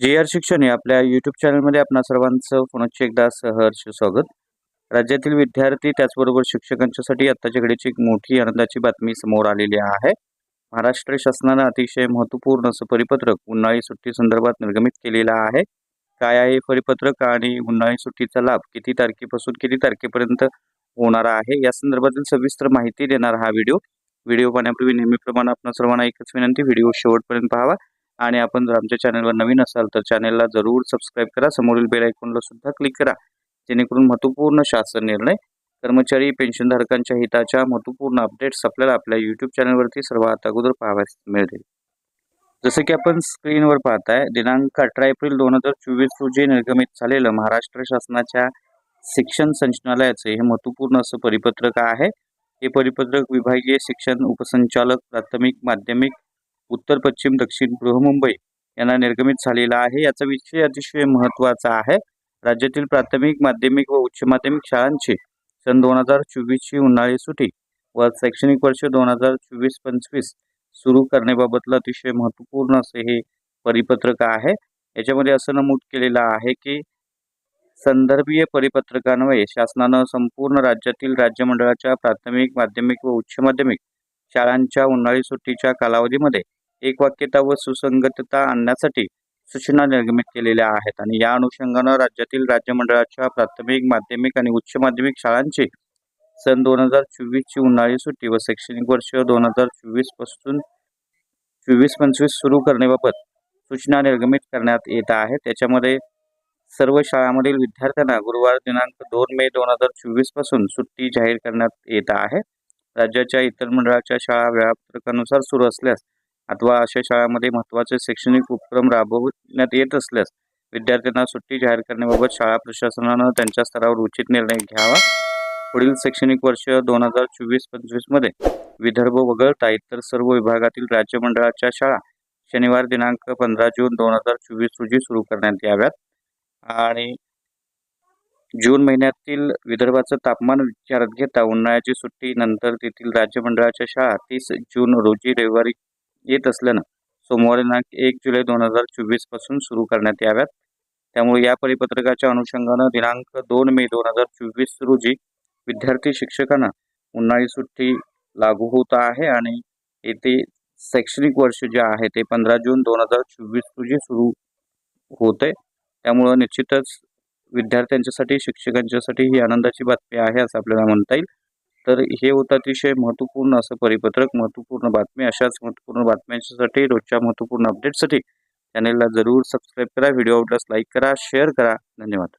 जी R शिक्षण या आपल्या यूट्यूब चॅनलमध्ये आपणा सर्वांचं पुनश्च एकदा सहर्ष स्वागत. राज्यातील विद्यार्थी त्याचबरोबर शिक्षकांच्यासाठी आत्ताच्या घडीची एक मोठी आनंदाची बातमी समोर आलेली आहे. महाराष्ट्र शासनानं अतिशय महत्त्वपूर्ण असं परिपत्रक उन्हाळी सुट्टी संदर्भात निर्गमित केलेलं आहे. काय आहे परिपत्रक आणि उन्हाळी सुट्टीचा लाभ किती तारखेपासून किती तारखेपर्यंत होणार आहे? या संदर्भातील सविस्तर माहिती देणार हा व्हिडिओ. व्हिडिओ पाहण्यापूर्वी नेहमीप्रमाणे आपण सर्वांना एकच विनंती व्हिडिओ शेवटपर्यंत पाहावा. आणि आपण जर आमच्या चॅनलवर नवीन असाल तर चॅनलला जरूर सबस्क्राईब करा. समोरील बेल आयकॉनला सुद्धा क्लिक करा. जेणेकरून महत्त्वपूर्ण शासन निर्णय कर्मचारी पेन्शनधारकांच्या हिताच्या महत्त्वपूर्ण अपडेट्स आपल्याला आपल्या यूट्यूब चॅनलवरती सर्वात अगोदर पाहाव्यास मिळतील. जसं की आपण स्क्रीनवर पाहताय दिनांक अठरा एप्रिल दोन हजार चोवीस रोजी निर्गमित झालेलं महाराष्ट्र शासनाच्या शिक्षण संचालनालयाचं हे महत्त्वपूर्ण असं परिपत्रक आहे. हे परिपत्रक विभागीय शिक्षण उपसंचालक प्राथमिक माध्यमिक उत्तर पश्चिम दक्षिण बृहमुंबई यांना निर्गमित झालेला आहे. याचा विषय अतिशय महत्त्वाचा आहे. राज्यातील प्राथमिक माध्यमिक व उच्च माध्यमिक शाळांची सन दोन हजार चोवीसची उन्हाळी सुटी व शैक्षणिक वर्ष दोन हजार चोवीस पंचवीस सुरू करण्याबाबतलं अतिशय महत्त्वपूर्ण असे हे परिपत्रक आहे. याच्यामध्ये असं नमूद केलेलं आहे की संदर्भीय परिपत्रकान्वये शासनानं संपूर्ण राज्यातील राज्य मंडळाच्या प्राथमिक माध्यमिक व उच्च माध्यमिक शाळांच्या उन्हाळी सुट्टीच्या कालावधीमध्ये एकवाक्यता व सुसंगतता आणण्यासाठी सूचना निर्गमित केलेल्या आहेत. आणि या अनुषंगानं राज्यातील राज्य मंडळाच्या प्राथमिक माध्यमिक आणि उच्च माध्यमिक शाळांची सन दोन हजार चोवीसची उन्हाळी सुट्टी व शैक्षणिक वर्ष दोन हजार चोवीसपासून चोवीस पंचवीस सुरू करण्याबाबत सूचना निर्गमित करण्यात येत आहे. त्याच्यामध्ये सर्व शाळांमधील विद्यार्थ्यांना गुरुवार दिनांक दोन मे दोन हजार चोवीसपासून सुट्टी जाहीर करण्यात येत आहे. राज्याच्या इतर मंडळाच्या शाळा वेळापत्रकानुसार सुरू असल्यास अथवा अशा शाळांमध्ये महत्त्वाचे शैक्षणिक उपक्रम राबवण्यात येत असल्यास विद्यार्थ्यांना सुट्टी जाहीर करण्याबाबत शाळा प्रशासनानं त्यांच्या स्तरावर उचित निर्णय घ्यावा. पुढील शैक्षणिक वर्ष दोन हजार चोवीस पंचवीसमध्ये विदर्भ वगळता इतर सर्व विभागातील राज्य मंडळाच्या शाळा शनिवार दिनांक पंधरा जून दोन हजार चोवीस रोजी सुरू करण्यात याव्यात. आणि जून महिन्यातील विदर्भाचं तापमान विचारात घेता उन्हाळ्याची सुट्टी नंतर तेथील राज्य मंडळाच्या शाळा तीस जून रोजी रविवारी येत असल्यानं सोमवारी दिनांक एक जुलै दोन हजार चोवीसपासून सुरू करण्यात याव्यात. त्यामुळे या परिपत्रकाच्या अनुषंगानं दिनांक दोन मे दोन हजार चोवीस रोजी विद्यार्थी शिक्षकांना उन्हाळी सुट्टी लागू होत आहे आणि येथे शैक्षणिक वर्ष जे आहे ते पंधरा जून दोन हजार चोवीस रोजी सुरू होते. त्यामुळं निश्चितच विद्यार्थ्यांच्यासाठी शिक्षकांच्यासाठी ही आनंदाची बातमी आहे असं आपल्याला म्हणता येईल. तर हे होतं अतिशय महत्त्वपूर्ण असं परिपत्रक महत्त्वपूर्ण बातमी. अशाच महत्त्वपूर्ण बातम्यांसाठी रोजच्या महत्त्वपूर्ण अपडेटसाठी चॅनेलला जरूर सबस्क्राईब करा. व्हिडिओ आवडल्यास लाईक करा शेअर करा. धन्यवाद.